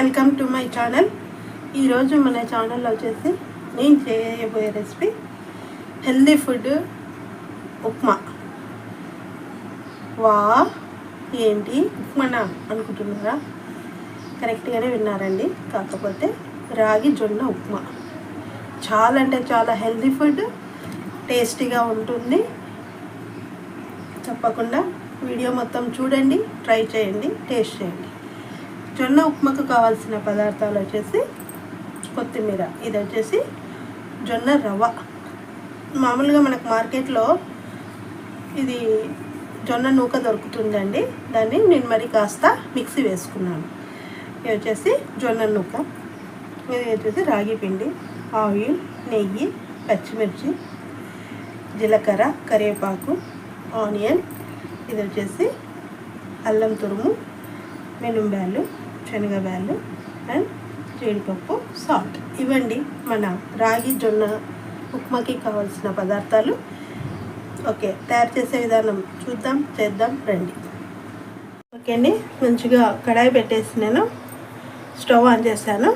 Welcome to my channel. ఈరోజు మన ఛానల్లో వచ్చేసి నేను చేయబోయే రెసిపీ హెల్దీ ఫుడ్ ఉప్మా. వా ఏంటి ఉప్మానా అనుకుంటున్నారా? కరెక్ట్గానే విన్నారండి. కాకపోతే రాగి జొన్న ఉప్మా. చాలా అంటే చాలా హెల్దీ ఫుడ్ టేస్టీగా ఉంటుంది. తప్పకుండా వీడియో మొత్తం చూడండి ట్రై చేయండి టేస్ట్ చేయండి. జొన్న ఉప్మాకు కావాల్సిన పదార్థాలు వచ్చేసి కొత్తిమీర. ఇది వచ్చేసి జొన్న రవ్వ. మామూలుగా మనకు మార్కెట్లో ఇది జొన్న నూక దొరుకుతుందండి. దాన్ని నేను మరి కాస్త మిక్సీ వేసుకున్నాను. ఇది వచ్చేసి జొన్న నూక. ఇది వచ్చేసి రాగి పిండి ఆయిల్ నెయ్యి పచ్చిమిర్చి జీలకర్ర కరివేపాకు ఆనియన్. ఇది వచ్చేసి అల్లం తురుము మెనుంబ్యాలు శనగబ్యాలు అండ్ జీడిపప్పు సాల్ట్ ఇవ్వండి మన రాగి జొన్న ఉప్మాకి కావాల్సిన పదార్థాలు. ఓకే తయారు చేసే విధానం చూద్దాం చేద్దాం రండి. ఓకే అండి మంచిగా కడాయి పెట్టేసి నేను స్టవ్ ఆన్ చేశాను.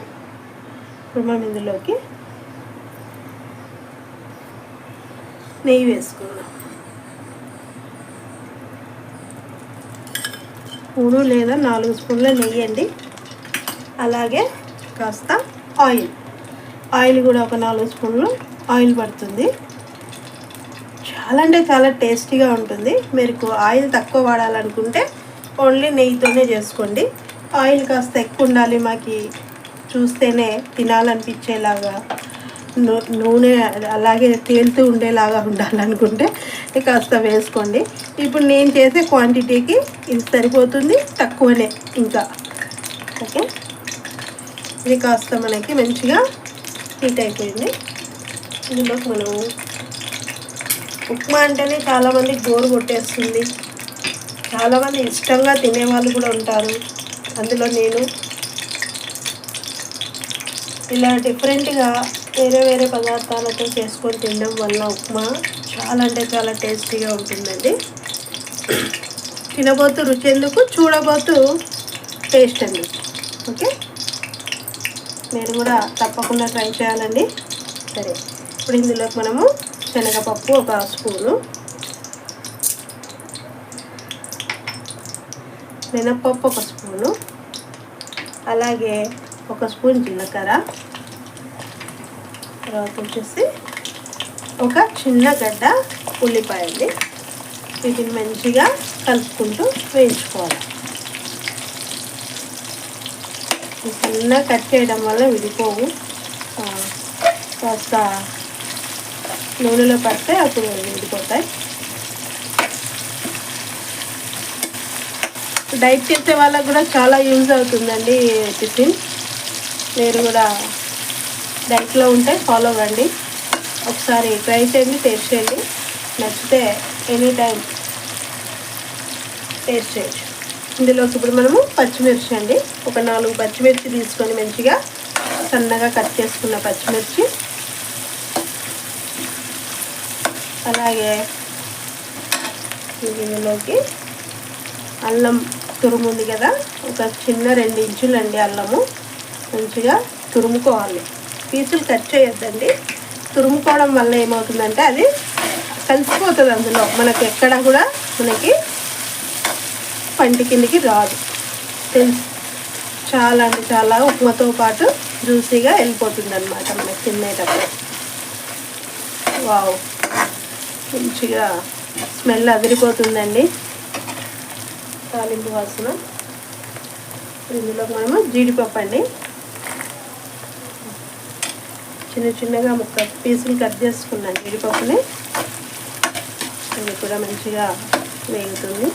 ఇప్పుడు మనం ఇందులోకి నెయ్యి వేసుకుందాం. మూడు లేదా నాలుగు స్పూన్ల నెయ్యి అండి. అలాగే కాస్త ఆయిల్. ఆయిల్ కూడా ఒక నాలుగు స్పూన్లు ఆయిల్ పడుతుంది. చాలా అంటే చాలా టేస్టీగా ఉంటుంది. మీరు ఆయిల్ తక్కువ వాడాలనుకుంటే ఓన్లీ నెయ్యితోనే చేసుకోండి. ఆయిల్ కాస్త ఎక్కువ ఉండాలి మాకు చూస్తేనే తినాలనిపించేలాగా నూనె అలాగే తేలుతూ ఉండేలాగా ఉండాలనుకుంటే కాస్త వేసుకోండి. ఇప్పుడు నేను చేసే క్వాంటిటీకి ఇది సరిపోతుంది తక్కువనే ఇంకా. ఓకే? ఇది కాస్త మనకి మంచిగా హీట్ అయిపోయింది. ఇందులోకి మనం ఉప్మా అంటేనే చాలామంది గోరు కొట్టేస్తుంది. చాలామంది ఇష్టంగా తినేవాళ్ళు కూడా ఉంటారు. అందులో నేను ఇలా డిఫరెంట్గా వేరే వేరే పదార్థాలతో చేసుకొని తినడం వల్ల ఉప్మా చాలా అంటే చాలా టేస్టీగా ఉంటుందండి. తినబోతు రుచి ఎందుకు? చూడబోతు టేస్ట్ అండి. ఓకే? మీరు కూడా తప్పకుండా ట్రై చేయాలండి. సరే ఇప్పుడు ఇందులోకి మనము శనగపప్పు ఒక స్పూను. మినప్పప్పు ఒక స్పూను. అలాగే ఒక స్పూన్ జీలకర్ర. తర్వాత వచ్చేసి ఒక చిన్న గడ్డ ఉల్లిపాయ అండి వీటిని మంచిగా కలుపుకుంటూ వేయించుకోవాలి ఈ చిన్న కట్ చేయడం వల్ల విడిపోవు. కాస్త నూనెలో పడితే అప్పుడు విడిపోతాయి. డైట్ చేసే వాళ్ళకు కూడా చాలా యూజ్ అవుతుందండి టిఫిన్. మీరు కూడా డైట్లో ఉంటే ఫాలో అవ్వండి. ఒకసారి ట్రై చేయండి టేస్ట్ చేయండి. నచ్చితే ఎనీ టైం టేస్ట్ చేయొచ్చు. ఇందులోకి ఇప్పుడు మనము పచ్చిమిర్చి అండి. ఒక నాలుగు పచ్చిమిర్చి తీసుకొని మంచిగా సన్నగా కట్ చేసుకున్న పచ్చిమిర్చి. అలాగే ఇందులోకి అల్లం తురుము ఉంది కదా. ఒక చిన్న రెండు ఇంచులు అండి అల్లము. మంచిగా తురుముకోవాలి. పీసులు కట్ చేయొద్దండి. తురుముకోవడం వల్ల ఏమవుతుందంటే అది కలిసిపోతుంది అందులో. మనకి ఎక్కడ కూడా మనకి పంటి కిందికి రాదు. తెలుసు. చాలా అంటే చాలా ఉప్మాతో పాటు జ్యూసీగా వెళ్ళిపోతుంది అనమాట మనకి తినేటప్పుడు. వావ్. మంచిగా స్మెల్ అదిరిపోతుందండి. తాలింపు వాసన. ఇందులో మనము జీడిపప్పు అండి. చిన్న చిన్నగా ముక్క పీసులు కట్ చేసుకున్నాను జీడిపప్పుని. ఇది కూడా మంచిగా వేగుతుంది.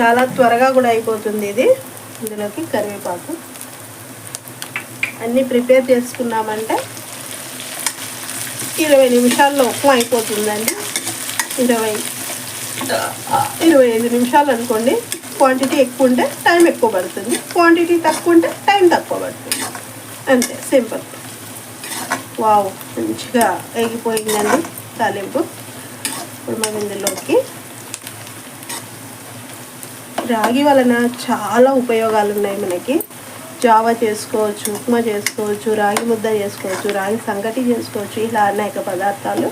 చాలా త్వరగా కూడా అయిపోతుంది ఇది. ఇందులోకి కరివేపాకు. అన్నీ ప్రిపేర్ చేసుకున్నామంటే ఇరవై నిమిషాల్లో ఉప్మా అయిపోతుందండి. ఇరవై ఇరవై ఐదు నిమిషాలు అనుకోండి. క్వాంటిటీ ఎక్కువ ఉంటే టైం ఎక్కువ పడుతుంది. క్వాంటిటీ తక్కువ ఉంటే టైం తక్కువ పడుతుంది. అంతే సింపుల్. వావ్ మంచిగా వేగిపోయిందండి తాలింపు. ఇప్పుడు మనం ఇందులోకి రాగి వలన చాలా ఉపయోగాలు ఉన్నాయి మనకి. జావా చేసుకోవచ్చు ఉప్మా చేసుకోవచ్చు రాగి ముద్ద చేసుకోవచ్చు రాగి సంగటి చేసుకోవచ్చు ఇలా అనేక పదార్థాలు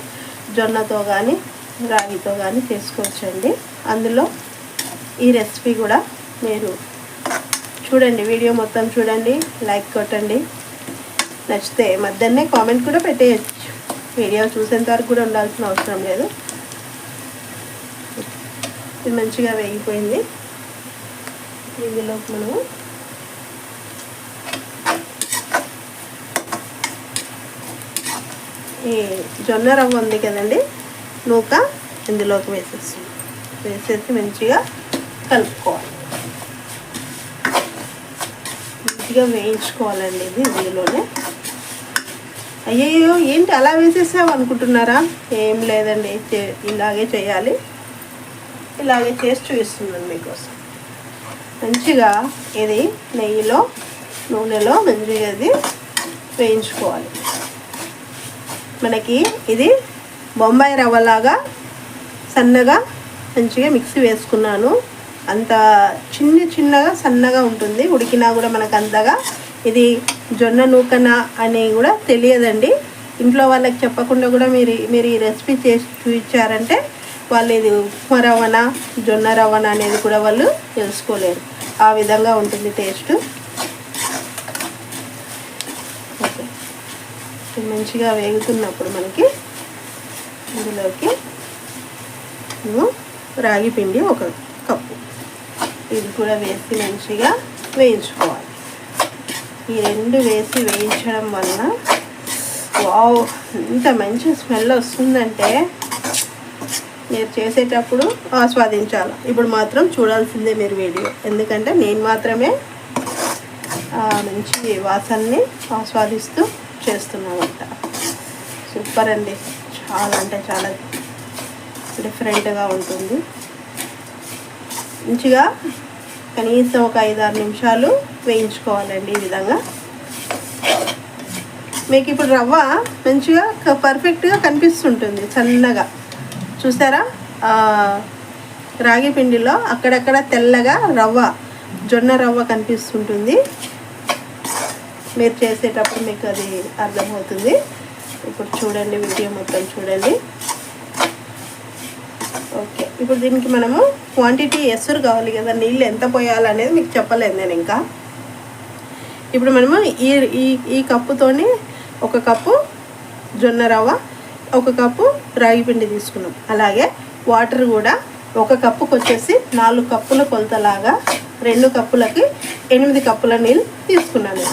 జొన్నతో కానీ రాగితో కానీ చేసుకోవచ్చు అండి అందులో ఈ రెసిపీ కూడా మీరు చూడండి వీడియో మొత్తం చూడండి లైక్ కొట్టండి. నచ్చితే మధ్యనే కామెంట్ కూడా పెట్టేయచ్చు. వీడియో చూసేంత వరకు కూడా ఉండాల్సిన అవసరం లేదు. ఇది మంచిగా వేగిపోయింది. ఇందులోకి మనము ఈ జొన్న రవ్వ ఉంది కదండి నూక ఇందులోకి వేసేసి వేసేసి మంచిగా కలుపుకోవాలి. మంచిగా వేయించుకోవాలండి ఇది ఇందులోనే. అయ్యయ్యో ఏంటి అలా వేసేసావు అనుకుంటున్నారా? ఏం లేదండి చే- ఇలాగే చేయాలి. ఇలాగే చేసి చూపిస్తున్నాను మీకోసం. మంచిగా ఇది నెయ్యిలో నూనెలో మంచిగా ఇది వేయించుకోవాలి. మనకి ఇది బొంబాయి రవ్వలాగా సన్నగా మంచిగా మిక్సీ వేసుకున్నాను. అంత చిన్న చిన్నగా సన్నగా ఉంటుంది. ఉడికినా కూడా మనకు అంతగా ఇది జొన్న నూకన అని కూడా తెలియదండి. ఇంట్లో వాళ్ళకి చెప్పకుండా కూడా మీరు మీరు ఈ రెసిపీ చేసి చూపించారంటే వాళ్ళు ఇది ఉప్మా రవ్వన జొన్న రవ్వన అనేది కూడా వాళ్ళు తెలుసుకోలేరు. ఆ విధంగా ఉంటుంది టేస్ట్. ఓకే. మంచిగా వేగుతున్నప్పుడు మనకి ఇందులోకి మేము రాగి పిండి ఒక కప్పు. ఇది కూడా వేసి మంచిగా వేయించుకోవాలి. ఈ రెండు వేసి వేయించడం వలన వావ్ ఎంత మంచి స్మెల్ వస్తుందంటే మీరు చేసేటప్పుడు ఆస్వాదించాలి. ఇప్పుడు మాత్రం చూడాల్సిందే మీరు వీడియో. ఎందుకంటే నేను మాత్రమే మంచి వాసనని ఆస్వాదిస్తూ చేస్తున్నామంట సూపర్ అండి. చాలా అంటే చాలా డిఫరెంట్గా ఉంటుంది. మంచిగా కనీసం ఒక ఐదు ఆరు నిమిషాలు వేయించుకోవాలండి ఈ విధంగా. మీకు ఇప్పుడు రవ్వ మంచిగా పర్ఫెక్ట్గా కనిపిస్తుంటుంది చల్లగా చూసారా? రాగి పిండిలో అక్కడక్కడ తెల్లగా రవ్వ జొన్న రవ్వ కనిపిస్తుంటుంది. మీరు చేసేటప్పుడు మీకు అది అర్థమవుతుంది. ఇప్పుడు చూడండి వీడియో మొత్తం చూడండి. ఓకే ఇప్పుడు దీనికి మనము క్వాంటిటీ ఎసురు కావాలి కదా నీళ్ళు ఎంత పోయాలనేది మీకు చెప్పలేదు నేను ఇంకా. ఇప్పుడు మనము ఈ ఈ ఈ కప్పుతోని ఒక కప్పు జొన్న రవ్వ ఒక కప్పు రాగి పిండి తీసుకున్నాం. అలాగే వాటర్ కూడా ఒక కప్పుకి వచ్చేసి నాలుగు కప్పుల కొలతలాగా రెండు కప్పులకి ఎనిమిది కప్పుల నీళ్ళు తీసుకున్నాను.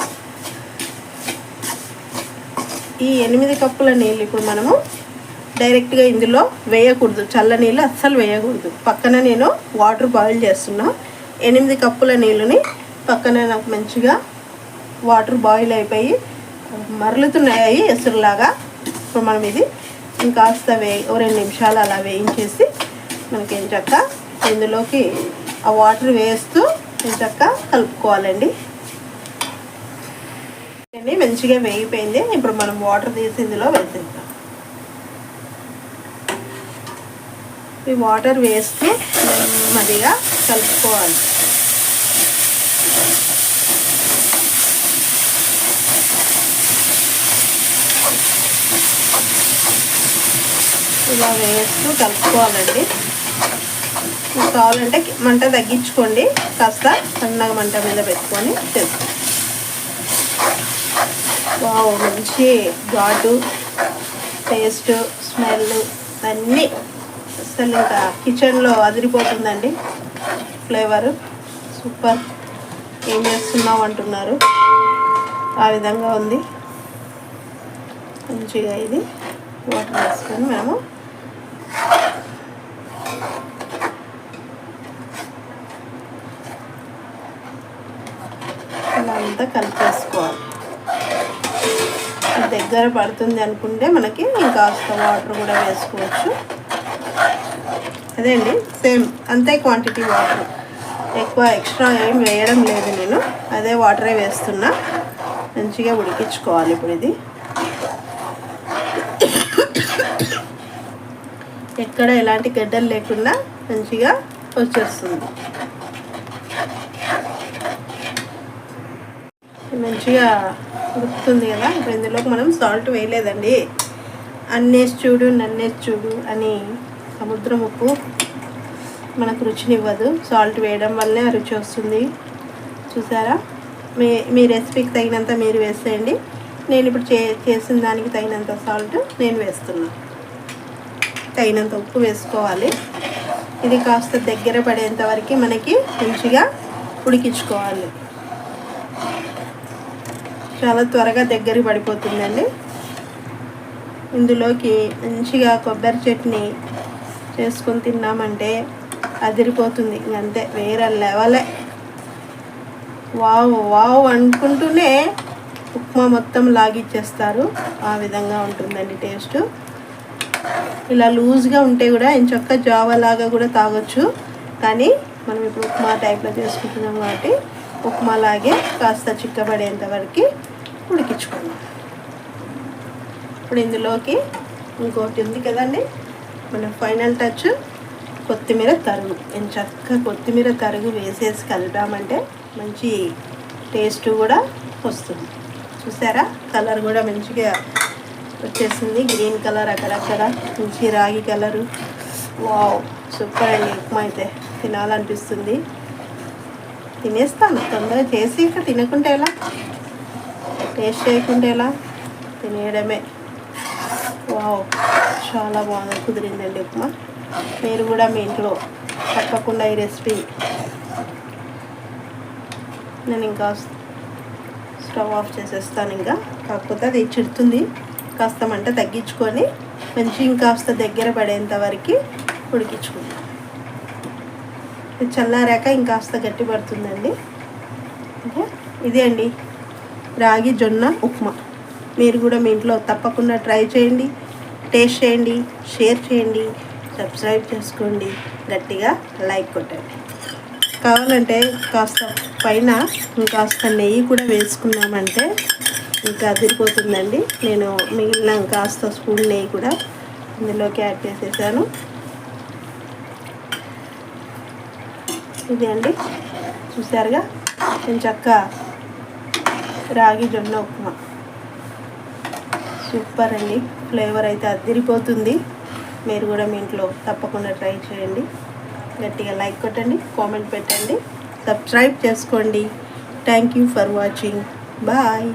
ఈ ఎనిమిది కప్పుల నీళ్ళు ఇప్పుడు మనము డైరెక్ట్గా ఇందులో వేయకూడదు. చల్ల నీళ్ళు అస్సలు వేయకూడదు. పక్కన నేను వాటర్ బాయిల్ చేస్తున్నా. ఎనిమిది కప్పుల నీళ్ళని పక్కన నాకు మంచిగా వాటర్ బాయిల్ అయిపోయి మరలుతున్నాయి ఎసురులాగా. ఇప్పుడు మనం ఇది ఇంకాస్త వే ఓ రెండు నిమిషాలు అలా వేయించేసి మనకి ఏం చక్క? ఇందులోకి ఆ వాటర్ వేస్తూ ఏం చక్క? కలుపుకోవాలండి. మంచిగా వేగిపోయింది. ఇప్పుడు మనం వాటర్ తీసి ఇందులో వెళ్తుంటాం ఈ వాటర్ వేస్తూ నెమ్మదిగా కలుపుకోవాలి. ఇలా వేస్తూ కలుపుకోవాలండి. మీకు కావాలంటే మంట తగ్గించుకోండి. కాస్త సన్నగా మంట మీద పెట్టుకొని చేసుకోండి. వావ్ మంచి ఘాటు టేస్ట్ స్మెల్ అన్నీ అసలు ఇంకా కిచెన్లో అదిరిపోతుందండి. Flavour super. ఏం చేస్తున్నావు అంటున్నారు? ఆ విధంగా ఉంది. మంచిగా ఇది. వాటర్ వేసుకొని మేము ఇలా అంతా కలిపేసుకోవాలి దగ్గర పడుతుంది అనుకుంటే మనకి ఇంకాస్త వాటర్ కూడా వేసుకోవచ్చు. అదే అండి సేమ్ అంతే క్వాంటిటీ వాటర్. ఎక్కువ ఎక్స్ట్రా ఏం వేయడం లేదు నేను. అదే వాటరే వేస్తున్నా. మంచిగా ఉడికించుకోవాలి ఇప్పుడు ఇది. ఇక్కడ ఎలాంటి గడ్డలు లేకుండా మంచిగా వచ్చేస్తుంది. మంచిగా గుర్తుంది కదా ఇప్పుడు ఇందులోకి మనం సాల్ట్ వేయలేదండి. అన్నే చూడు నన్నే చూడు అని సముద్రం ఉప్పు మనకు రుచినివ్వదు. సాల్ట్ వేయడం వల్లే రుచి వస్తుంది. చూసారా? మీ మీ రెసిపీకి తగినంత మీరు వేసేయండి. నేను ఇప్పుడు చే చేసిన దానికి తగినంత సాల్ట్ నేను వేస్తున్నాను తగినంత ఉప్పు వేసుకోవాలి. ఇది కాస్త దగ్గర పడేంత వరకు మనకి మంచిగా ఉడికించుకోవాలి. చాలా త్వరగా దగ్గర పడిపోతుందండి. ఇందులోకి మంచిగా కొబ్బరి చట్నీ చేసుకొని తిన్నామంటే అదిరిపోతుంది. ఇంకంతే వేరే లెవలే. వావ్ వావ్ అనుకుంటూనే ఉప్మా మొత్తం లాగిచ్చేస్తారు. ఆ విధంగా ఉంటుందండి టేస్ట్. ఇలా లూజ్గా ఉంటే కూడా ఇంచొక్క జావా లాగా కూడా తాగొచ్చు. కానీ మనం ఇప్పుడు ఉప్మా టైప్లో చేసుకుంటున్నాం కాబట్టి ఉప్మా లాగే కాస్త చిక్కబడేంత వరకు ఉడికించుకుందాం. ఇప్పుడు ఇందులోకి ఇంకోటి ఉంది కదండి. మన ఫైనల్ టచ్ కొత్తిమీర తరుగు. నేను చక్కగా కొత్తిమీర తరుగు వేసేసి కలిపామంటే మంచి టేస్ట్ కూడా వస్తుంది. చూసారా? కలర్ కూడా మంచిగా వచ్చేసింది. గ్రీన్ కలర్ అక్కడక్కడ మంచి రాగి కలరు. వావ్ సూపర్ అండి. ఉప్మా అయితే తినాలనిపిస్తుంది. తినేస్తాను. తొందరగా చేసి ఇంకా తినకుంటే ఎలా? టేస్ట్ చేయకుంటే ఎలా? తినేయడమే. వావ్ చాలా బాగా కుదిరిందండి ఉప్మా. మీరు కూడా మీ ఇంట్లో తప్పకుండా ఈ రెసిపీ నేను ఇంకా స్టవ్ ఆఫ్ చేసేస్తాను ఇంకా. కాకపోతే అది చిడుతుంది. కాస్త మంట తగ్గించుకొని మంచి ఇంకాస్త దగ్గర పడేంత వరకు ఉడికించుకుందాం. చల్లారాక ఇంకాస్త గట్టి పడుతుందండి. ఓకే? ఇదే అండి రాగి జొన్న ఉప్మా. మీరు కూడా మీ ఇంట్లో తప్పకుండా ట్రై చేయండి టేస్ట్ చేయండి షేర్ చేయండి సబ్స్క్రైబ్ చేసుకోండి గట్టిగా లైక్ కొట్టండి. కావాలంటే కాస్త పైన ఇంకాస్త నెయ్యి కూడా వేసుకున్నామంటే ఇంకా అదిరిపోతుందండి. నేను మిగిలిన కాస్త స్పూన్ నెయ్యి కూడా ఇందులోకి యాడ్ చేసేసాను. ఇది అండి. చూసారుగా? నేను చక్క రాగి జొన్న ఉప్మా. సూపర్ అండి. ఫ్లేవర్ అయితే అదిరిపోతుంది. మీరు కూడా మీ ఇంట్లో తప్పకుండా ట్రై చేయండి. గట్టిగా లైక్ కొట్టండి కామెంట్ పెట్టండి సబ్స్క్రైబ్ చేసుకోండి. Thank you for watching. Bye.